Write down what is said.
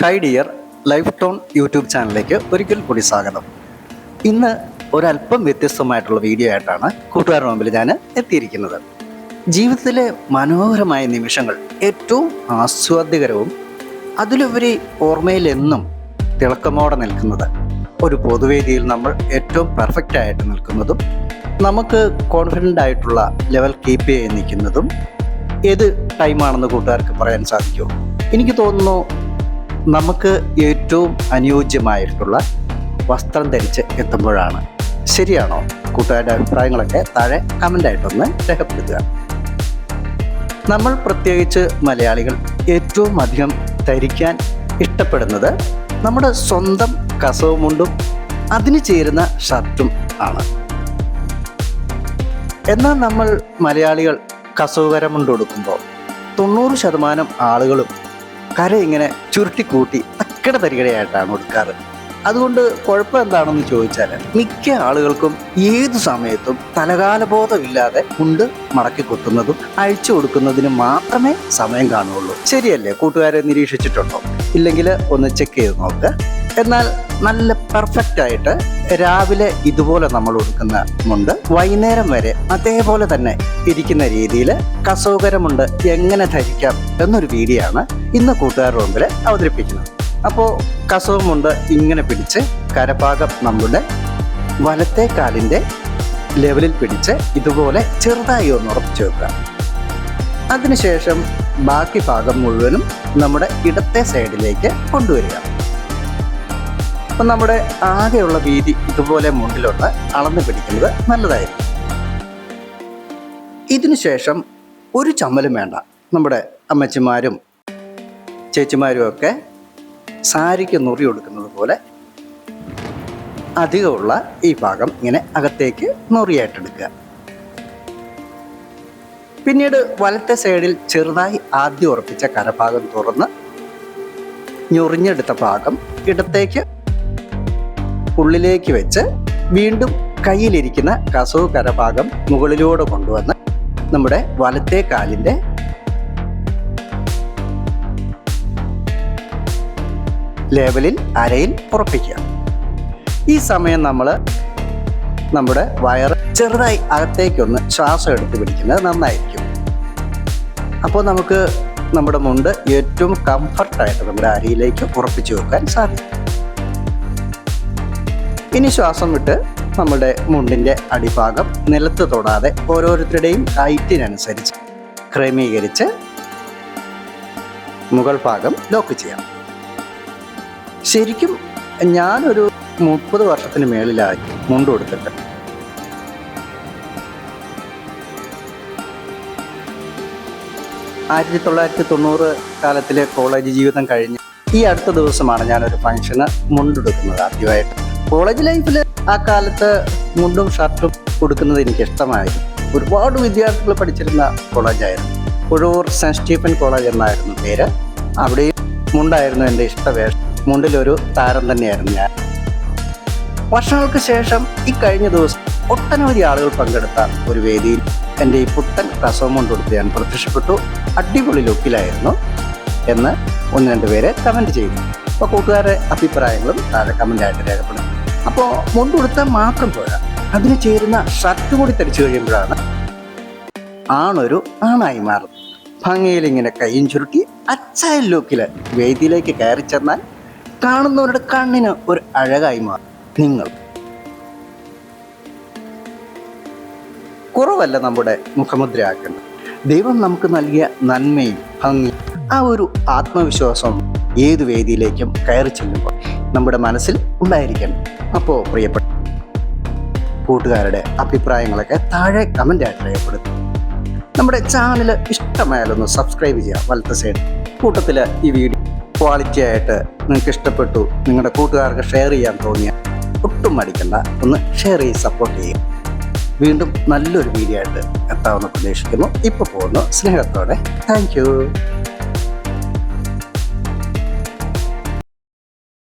Hi dear life tone YouTube ചാനലിലേക്ക് ഒരിക്കൽ കൂടി സ്വാഗതം. ഇന്ന് ഒരല്പം വ്യത്യസ്തമായിട്ടുള്ള വീഡിയോ ആയിട്ടാണ് കൂട്ടുകാരുടെ മുമ്പിൽ ഞാൻ എത്തിയിരിക്കുന്നത്. ജീവിതത്തിലെ മനോഹരമായ നിമിഷങ്ങൾ ഏറ്റവും ആസ്വാദ്യകരവും അതിലുപരി ഓർമ്മയിൽ എന്നും തിളക്കമോടെ നിൽക്കുന്നത് ഒരു പൊതുവേദിയിൽ നമ്മൾ ഏറ്റവും പെർഫെക്റ്റ് ആയിട്ട് നിൽക്കുന്നതും നമുക്ക് കോൺഫിഡന്റ് ആയിട്ടുള്ള ലെവൽ കീപ്പ് ചെയ്ത് നിൽക്കുന്നതും ഏത് ടൈമാണെന്ന് കൂട്ടുകാർക്ക് പറയാൻ സാധിക്കുമോ? എനിക്ക് തോന്നുന്നു നമുക്ക് ഏറ്റവും അനുയോജ്യമായിട്ടുള്ള വസ്ത്രം ധരിച്ച് എത്തുമ്പോഴാണ്. ശരിയാണോ? കൂട്ടുകാരുടെ അഭിപ്രായങ്ങളൊക്കെ താഴെ കമന്റായിട്ടൊന്ന് രേഖപ്പെടുത്തുക. നമ്മൾ പ്രത്യേകിച്ച് മലയാളികൾ ഏറ്റവും അധികം ധരിക്കാൻ ഇഷ്ടപ്പെടുന്നത് നമ്മുടെ സ്വന്തം കസവുമുണ്ടും അതിന് ചേരുന്ന ഷർട്ടും ആണ്. എന്നാൽ നമ്മൾ മലയാളികൾ കസവുകരമുണ്ട് കൊടുക്കുമ്പോൾ തൊണ്ണൂറ് ശതമാനം ആളുകളും കര ഇങ്ങനെ ചുരുട്ടിക്കൂട്ടി തക്കട തരികടയായിട്ടാണ് കൊടുക്കാറ്. അതുകൊണ്ട് കുഴപ്പം എന്താണെന്ന് ചോദിച്ചാൽ മിക്ക ആളുകൾക്കും ഏതു സമയത്തും തലകാലബോധമില്ലാതെ മുണ്ട് മടക്കി കൊത്തുന്നതും അഴിച്ചു കൊടുക്കുന്നതിന് മാത്രമേ സമയം കാണുള്ളൂ ശരിയല്ലേ? കൂട്ടുകാരെ നിരീക്ഷിച്ചിട്ടുണ്ടോ? ഇല്ലെങ്കിൽ ഒന്ന് ചെക്ക് ചെയ്ത് നോക്ക്. എന്നാൽ നല്ല പെർഫെക്റ്റ് ആയിട്ട് രാവിലെ ഇതുപോലെ നമ്മൾ കൊടുക്കുന്ന മുണ്ട് വൈകുന്നേരം വരെ അതേപോലെ തന്നെ ഇരിക്കുന്ന രീതിയിൽ കസോകരമുണ്ട് എങ്ങനെ ധരിക്കാം എന്നൊരു വീഡിയോ ആണ് ഇന്ന് കൂട്ടുകാരുടെ മുമ്പിൽ അവതരിപ്പിക്കുന്നത്. അപ്പോൾ കസവുമുണ്ട് ഇങ്ങനെ പിടിച്ച് കരഭാഗം നമ്മുടെ വലത്തെ കാലിന്റെ ലെവലിൽ പിടിച്ച് ഇതുപോലെ ചെറുതായി ഒന്ന് ഉറപ്പിച്ചു വെക്കുക. അതിനുശേഷം ബാക്കി ഭാഗം മുഴുവനും നമ്മുടെ ഇടത്തെ സൈഡിലേക്ക് കൊണ്ടുവരിക. അപ്പം നമ്മുടെ ആകെയുള്ള വീതി ഇതുപോലെ മുണ്ടിലൊന്ന് അളന്ന് പിടിക്കുന്നത് നല്ലതായിരിക്കും. ഇതിനുശേഷം ഒരു ചമ്മലും വേണ്ട. നമ്മുടെ അമ്മച്ചിമാരും ചേച്ചിമാരും ഒക്കെ സാരിക്ക് നുറി കൊടുക്കുന്നത് പോലെ അധികമുള്ള ഈ ഭാഗം ഇങ്ങനെ അകത്തേക്ക് നുറിയായിട്ടെടുക്കുക. പിന്നീട് വലത്തെ സൈഡിൽ ചെറുതായി ആദ്യം ഉറപ്പിച്ച കരഭാഗം തുറന്ന് ഞൊറിഞ്ഞെടുത്ത ഭാഗം ഇടത്തേക്ക് ഉള്ളിലേക്ക് വെച്ച് വീണ്ടും കയ്യിലിരിക്കുന്ന കസവ് കരഭാഗം മുകളിലൂടെ കൊണ്ടുവന്ന് നമ്മുടെ വലത്തെ കാലിന്റെ ലേബലിൽ അരയിൽ ഉറപ്പിക്കുക. ഈ സമയം നമ്മൾ നമ്മുടെ വയർ ചെറുതായി അകത്തേക്കൊന്ന് ശ്വാസം എടുത്ത് പിടിക്കുന്നത് നന്നായിരിക്കും. അപ്പോൾ നമുക്ക് നമ്മുടെ മുണ്ട് ഏറ്റവും കംഫർട്ടായിട്ട് നമ്മുടെ അരിയിലേക്ക് ഉറപ്പിച്ചു വെക്കാൻ സാധിക്കും. ഇനി ശ്വാസം വിട്ട് നമ്മുടെ മുണ്ടിന്റെ അടിഭാഗം നിലത്ത് തൊടാതെ ഓരോരുത്തരുടെയും ഹൈറ്റിനനുസരിച്ച് ക്രമീകരിച്ച് മുകൾ ഭാഗം ലോക്ക് ചെയ്യാം. ശരിക്കും ഞാനൊരു മുപ്പത് വർഷത്തിന് മേളിലായി മുണ്ട് കൊടുത്തിട്ട്. ആയിരത്തി തൊള്ളായിരത്തി തൊണ്ണൂറ് കാലത്തിലെ കോളേജ് ജീവിതം കഴിഞ്ഞ് ഈ അടുത്ത ദിവസമാണ് ഞാനൊരു ഫംഗ്ഷന് മുണ്ടെടുക്കുന്നത് ആദ്യമായിട്ട്. കോളേജ് ലൈഫിൽ ആ കാലത്ത് മുണ്ടും ഷർട്ടും കൊടുക്കുന്നത് എനിക്ക് ഇഷ്ടമായിരുന്നു. ഒരുപാട് വിദ്യാർത്ഥികൾ പഠിച്ചിരുന്ന കോളേജായിരുന്നു. പുഴൂർ സെന്റ് സ്റ്റീഫൻ കോളേജ് എന്നായിരുന്നു പേര്. അവിടെയും മുണ്ടായിരുന്നു എന്റെ ഇഷ്ടവേഷം. മുണ്ടിലൊരു താരം തന്നെയായിരുന്നു ഞാൻ. വർഷങ്ങൾക്ക് ശേഷം ഈ കഴിഞ്ഞ ദിവസം ഒട്ടനവധി ആളുകൾ പങ്കെടുത്ത ഒരു വേദിയിൽ എന്റെ ഈ പുത്തൻ കസവം കൊടുത്ത് ഞാൻ പ്രത്യക്ഷപ്പെട്ടു. അടിപൊളി ലുക്കിലായിരുന്നു എന്ന് ഒന്ന് രണ്ട് പേരെ കമന്റ് ചെയ്തു. അപ്പോൾ കൂട്ടുകാരുടെ അഭിപ്രായങ്ങളും താഴെ കമന്റായിട്ട് രേഖപ്പെടുത്തും അപ്പോൾ മുണ്ടുടുത്താൽ മാത്രം പോരാ. അതിന് ചേരുന്ന ഷർട്ട് കൂടി തടിച്ചു കഴിയുമ്പോഴാണ് ആണൊരു ആണായി മാറുന്നത്. ഭംഗിയിൽ ഇങ്ങനെ കൈയും ചുരുട്ടി അച്ചായ ലുക്കിൽ വേദിയിലേക്ക് കയറി ചെന്നാൽ കാണുന്നവരുടെ കണ്ണിന് ഒരു അഴകായി മാറും. നിങ്ങൾ. കുറവല്ല നമ്മുടെ മുഖമുദ്രയാക്കേണ്ടത് ദൈവം നമുക്ക് നൽകിയ നന്മയും ഭംഗിയും ആ ഒരു ആത്മവിശ്വാസം ഏത് വേദിയിലേക്കും കയറി ചെല്ലുമ്പോൾ നമ്മുടെ മനസ്സിൽ ഉണ്ടായിരിക്കണം. അപ്പോൾ പ്രിയപ്പെട്ട കൂട്ടുകാരുടെ അഭിപ്രായങ്ങളൊക്കെ താഴെ കമന്റായിട്ട് രേഖപ്പെടുത്തും നമ്മുടെ ചാനൽ ഇഷ്ടമായാലൊന്ന് സബ്സ്ക്രൈബ് ചെയ്യുക വലത്തെ സൈഡ് കൂട്ടത്തിൽ ഈ വീഡിയോ ക്വാളിറ്റി ആയിട്ട് നിങ്ങൾക്ക് ഇഷ്ടപ്പെട്ടു നിങ്ങളുടെ കൂട്ടുകാർക്ക് ഷെയർ ചെയ്യാൻ തോന്നിയ ഒട്ടും മടിക്കണ്ട ഒന്ന് ഷെയർ ചെയ്ത് സപ്പോർട്ട് ചെയ്യുക. വീണ്ടും നല്ലൊരു വീഡിയോ ആയിട്ട് എത്താമെന്ന് പ്രതീക്ഷിക്കുന്നു. ഇപ്പോൾ പോകുന്നു സ്നേഹത്തോടെ. താങ്ക്